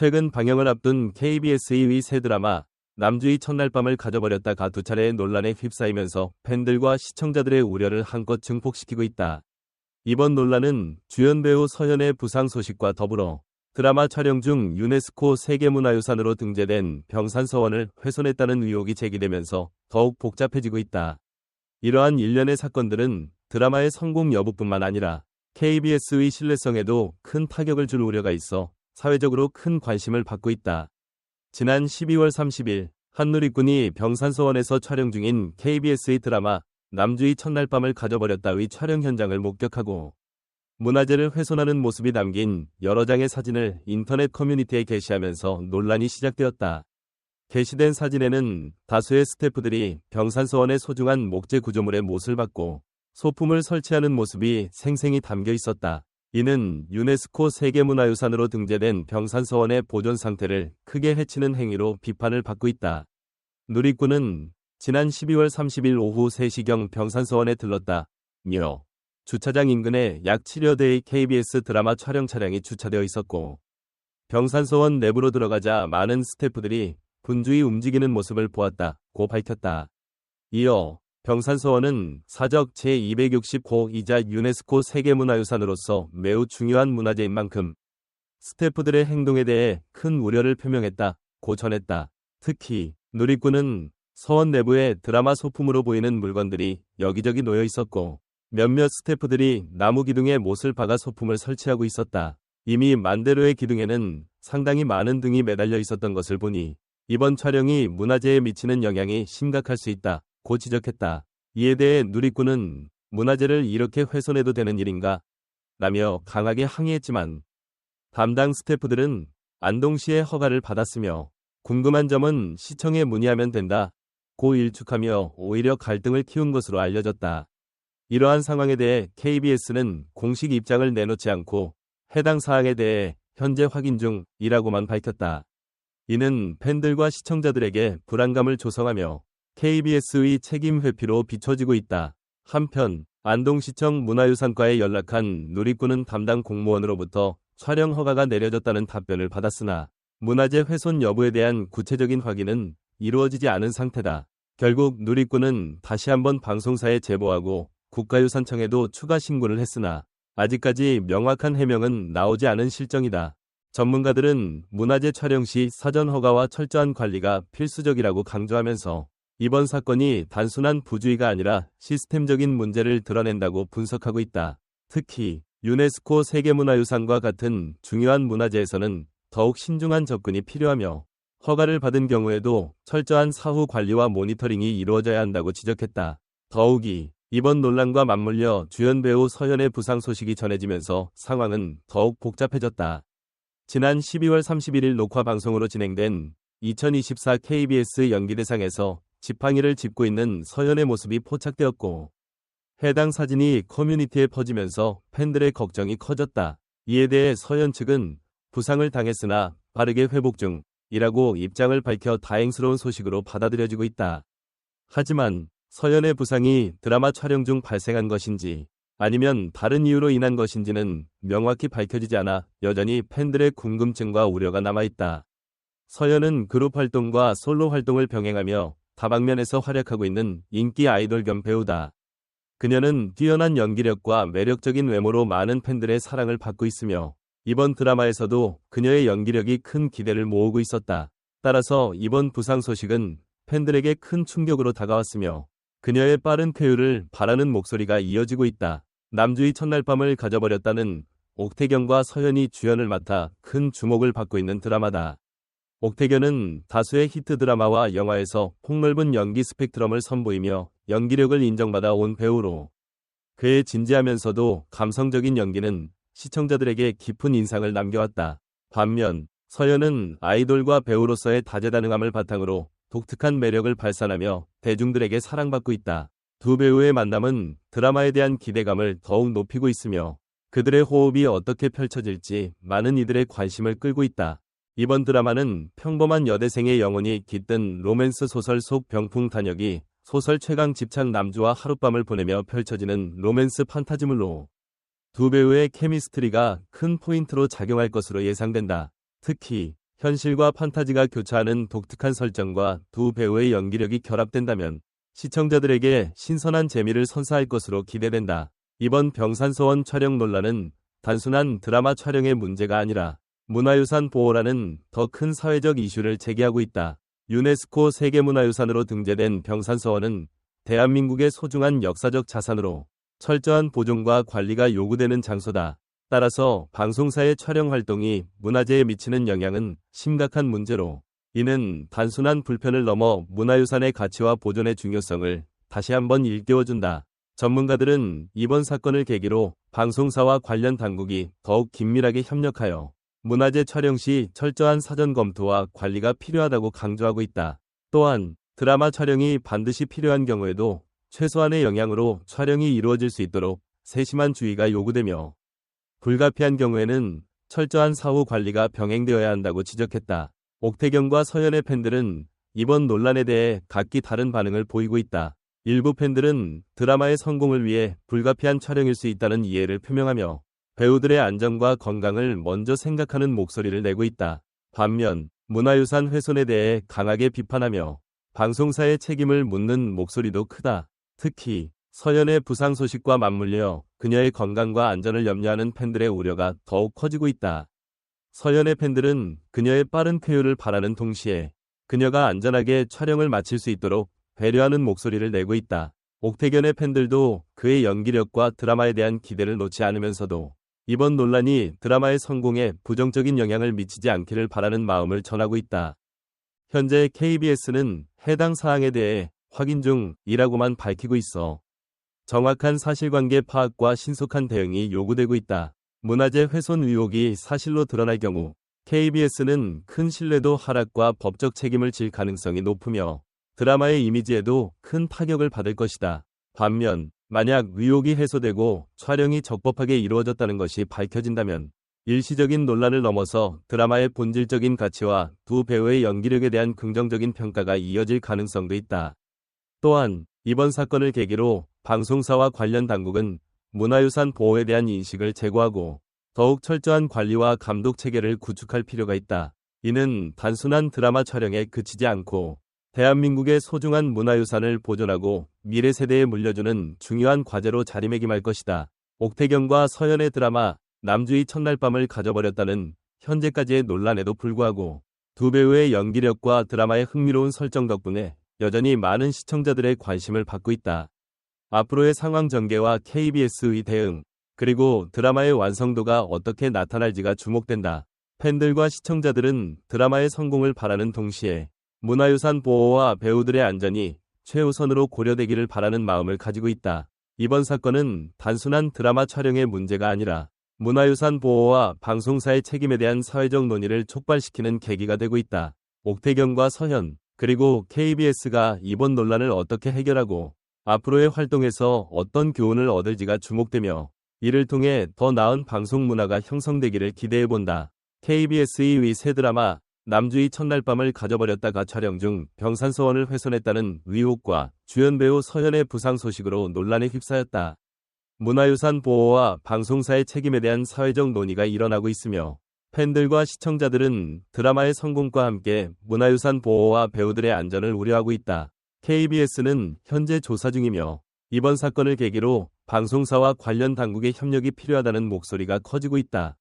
최근 방영을 앞둔 KBS의 새 드라마 남주의 첫날 밤을 가져버렸다가 두 차례의 논란에 휩싸이면서 팬들과 시청자들의 우려를 한껏 증폭시키고 있다. 이번 논란은 주연 배우 서현의 부상 소식과 더불어 드라마 촬영 중 유네스코 세계문화유산으로 등재된 병산서원을 훼손했다는 의혹이 제기되면서 더욱 복잡해지고 있다. 이러한 일련의 사건들은 드라마의 성공 여부뿐만 아니라 KBS의 신뢰성에도 큰 타격을 줄 우려가 있어 사회적으로 큰 관심을 받고 있다. 지난 12월 30일 한누리꾼이 병산서원에서 촬영 중인 KBS의 드라마 남주의 첫날 밤을 가져버렸다의 촬영 현장을 목격하고 문화재를 훼손하는 모습이 담긴 여러 장의 사진을 인터넷 커뮤니티에 게시하면서 논란이 시작되었다. 게시된 사진에는 다수의 스태프들이 병산서원의 소중한 목재 구조물의 못을 받고 소품을 설치하는 모습이 생생히 담겨 있었다. 이는 유네스코 세계문화유산으로 등재된 병산서원의 보존 상태를 크게 해치는 행위로 비판을 받고 있다. 누리꾼은 지난 12월 30일 오후 3시경 병산서원에 들렀다. 며 주차장 인근에 약 7여 대의 KBS 드라마 촬영 차량이 주차되어 있었고 병산서원 내부로 들어가자 많은 스태프들이 분주히 움직이는 모습을 보았다고 밝혔다. 이어 병산서원은 사적 제260호이자 유네스코 세계문화유산으로서 매우 중요한 문화재인 만큼 스태프들의 행동에 대해 큰 우려를 표명했다 고 전했다. 특히 누리꾼은 서원 내부에 드라마 소품으로 보이는 물건들이 여기저기 놓여 있었고 몇몇 스태프들이 나무 기둥에 못을 박아 소품을 설치하고 있었다. 이미 만대로의 기둥에는 상당히 많은 등이 매달려 있었던 것을 보니 이번 촬영이 문화재에 미치는 영향이 심각할 수 있다. 고 지적했다. 이에 대해 누리꾼은 문화재를 이렇게 훼손해도 되는 일인가? 라며 강하게 항의했지만 담당 스태프들은 안동시의 허가를 받았으며 궁금한 점은 시청에 문의하면 된다. 고 일축하며 오히려 갈등을 키운 것으로 알려졌다. 이러한 상황에 대해 KBS는 공식 입장을 내놓지 않고 해당 사항에 대해 현재 확인 중이라고만 밝혔다. 이는 팬들과 시청자들에게 불안감을 조성하며 KBS의 책임 회피로 비춰지고 있다. 한편 안동시청 문화유산과에 연락한 누리꾼은 담당 공무원으로부터 촬영 허가가 내려졌다는 답변을 받았으나 문화재 훼손 여부에 대한 구체적인 확인은 이루어지지 않은 상태다. 결국 누리꾼은 다시 한번 방송사에 제보하고 국가유산청에도 추가 신고를 했으나 아직까지 명확한 해명은 나오지 않은 실정이다. 전문가들은 문화재 촬영 시 사전 허가와 철저한 관리가 필수적이라고 강조하면서 이번 사건이 단순한 부주의가 아니라 시스템적인 문제를 드러낸다고 분석하고 있다. 특히 유네스코 세계문화유산과 같은 중요한 문화재에서는 더욱 신중한 접근이 필요하며 허가를 받은 경우에도 철저한 사후 관리와 모니터링이 이루어져야 한다고 지적했다. 더욱이 이번 논란과 맞물려 주연 배우 서현의 부상 소식이 전해지면서 상황은 더욱 복잡해졌다. 지난 12월 31일 녹화 방송으로 진행된 2024 KBS 연기대상에서 지팡이를 짚고 있는 서현의 모습이 포착되었고 해당 사진이 커뮤니티에 퍼지면서 팬들의 걱정이 커졌다. 이에 대해 서현 측은 부상을 당했으나 빠르게 회복 중이라고 입장을 밝혀 다행스러운 소식으로 받아들여지고 있다. 하지만 서현의 부상이 드라마 촬영 중 발생한 것인지 아니면 다른 이유로 인한 것인지는 명확히 밝혀지지 않아 여전히 팬들의 궁금증과 우려가 남아있다. 서현은 그룹 활동과 솔로 활동을 병행하며 다방면에서 활약하고 있는 인기 아이돌 겸 배우다. 그녀는 뛰어난 연기력과 매력적인 외모로 많은 팬들의 사랑을 받고 있으며 이번 드라마에서도 그녀의 연기력이 큰 기대를 모으고 있었다. 따라서 이번 부상 소식은 팬들에게 큰 충격으로 다가왔으며 그녀의 빠른 쾌유를 바라는 목소리가 이어지고 있다. 남주의 첫날 밤을 가져버렸다는 옥태경과 서현이 주연을 맡아 큰 주목을 받고 있는 드라마다. 옥태견은 다수의 히트 드라마와 영화에서 폭넓은 연기 스펙트럼을 선보이며 연기력을 인정받아 온 배우로 그의 진지하면서도 감성적인 연기는 시청자들에게 깊은 인상을 남겨왔다. 반면 서연은 아이돌과 배우로서의 다재다능함을 바탕으로 독특한 매력을 발산하며 대중들에게 사랑받고 있다. 두 배우의 만남은 드라마에 대한 기대감을 더욱 높이고 있으며 그들의 호흡이 어떻게 펼쳐질지 많은 이들의 관심을 끌고 있다. 이번 드라마는 평범한 여대생의 영혼이 깃든 로맨스 소설 속 병풍 단역이 소설 최강 집착 남주와 하룻밤을 보내며 펼쳐지는 로맨스 판타지물로 두 배우의 케미스트리가 큰 포인트로 작용할 것으로 예상된다. 특히 현실과 판타지가 교차하는 독특한 설정과 두 배우의 연기력이 결합된다면 시청자들에게 신선한 재미를 선사할 것으로 기대된다. 이번 병산소원 촬영 논란은 단순한 드라마 촬영의 문제가 아니라 문화유산 보호라는 더 큰 사회적 이슈를 제기하고 있다. 유네스코 세계문화유산으로 등재된 병산서원은 대한민국의 소중한 역사적 자산으로 철저한 보존과 관리가 요구되는 장소다. 따라서 방송사의 촬영 활동이 문화재에 미치는 영향은 심각한 문제로 이는 단순한 불편을 넘어 문화유산의 가치와 보존의 중요성을 다시 한번 일깨워준다. 전문가들은 이번 사건을 계기로 방송사와 관련 당국이 더욱 긴밀하게 협력하여 문화재 촬영 시 철저한 사전 검토와 관리가 필요하다고 강조하고 있다. 또한 드라마 촬영이 반드시 필요한 경우에도 최소한의 영향으로 촬영이 이루어질 수 있도록 세심한 주의가 요구되며 불가피한 경우에는 철저한 사후 관리가 병행되어야 한다고 지적했다. 옥태경과 서현의 팬들은 이번 논란에 대해 각기 다른 반응을 보이고 있다. 일부 팬들은 드라마의 성공을 위해 불가피한 촬영일 수 있다는 이해를 표명하며 배우들의 안전과 건강을 먼저 생각하는 목소리를 내고 있다. 반면 문화유산 훼손에 대해 강하게 비판하며 방송사의 책임을 묻는 목소리도 크다. 특히 서연의 부상 소식과 맞물려 그녀의 건강과 안전을 염려하는 팬들의 우려가 더욱 커지고 있다. 서연의 팬들은 그녀의 빠른 쾌유를 바라는 동시에 그녀가 안전하게 촬영을 마칠 수 있도록 배려하는 목소리를 내고 있다. 옥태견의 팬들도 그의 연기력과 드라마에 대한 기대를 놓지 않으면서도 이번 논란이 드라마의 성공에 부정적인 영향을 미치지 않기를 바라는 마음을 전하고 있다. 현재 KBS는 해당 사항에 대해 확인 중이라고만 밝히고 있어 정확한 사실관계 파악과 신속한 대응이 요구되고 있다. 문화재 훼손 의혹이 사실로 드러날 경우 KBS는 큰 신뢰도 하락과 법적 책임을 질 가능성이 높으며 드라마의 이미지에도 큰 타격을 받을 것이다. 반면 만약 의혹이 해소되고 촬영이 적법하게 이루어졌다는 것이 밝혀진다면 일시적인 논란을 넘어서 드라마의 본질적인 가치와 두 배우의 연기력에 대한 긍정적인 평가가 이어질 가능성도 있다. 또한 이번 사건을 계기로 방송사와 관련 당국은 문화유산 보호에 대한 인식을 제고하고 더욱 철저한 관리와 감독 체계를 구축할 필요가 있다. 이는 단순한 드라마 촬영에 그치지 않고 대한민국의 소중한 문화유산을 보존하고 미래 세대에 물려주는 중요한 과제로 자리매김할 것이다. 옥태경과 서연의 드라마 남주의 첫날 밤을 가져버렸다는 현재까지의 논란에도 불구하고 두 배우의 연기력과 드라마의 흥미로운 설정 덕분에 여전히 많은 시청자들의 관심을 받고 있다. 앞으로의 상황 전개와 KBS의 대응, 그리고 드라마의 완성도가 어떻게 나타날지가 주목된다. 팬들과 시청자들은 드라마의 성공을 바라는 동시에 문화유산 보호와 배우들의 안전이 최우선으로 고려되기를 바라는 마음을 가지고 있다. 이번 사건은 단순한 드라마 촬영의 문제가 아니라 문화유산 보호와 방송사의 책임에 대한 사회적 논의를 촉발시키는 계기가 되고 있다. 옥태경과 서현, 그리고 KBS가 이번 논란을 어떻게 해결하고 앞으로의 활동에서 어떤 교훈을 얻을지가 주목되며 이를 통해 더 나은 방송 문화가 형성되기를 기대해 본다. KBS의 위 새 드라마 남주의 첫날 밤을 가져버렸다가 촬영 중 병산서원을 훼손했다는 의혹과 주연 배우 서현의 부상 소식으로 논란에 휩싸였다. 문화유산 보호와 방송사의 책임에 대한 사회적 논의가 일어나고 있으며 팬들과 시청자들은 드라마의 성공과 함께 문화유산 보호와 배우들의 안전을 우려하고 있다. KBS는 현재 조사 중이며 이번 사건을 계기로 방송사와 관련 당국의 협력이 필요하다는 목소리가 커지고 있다.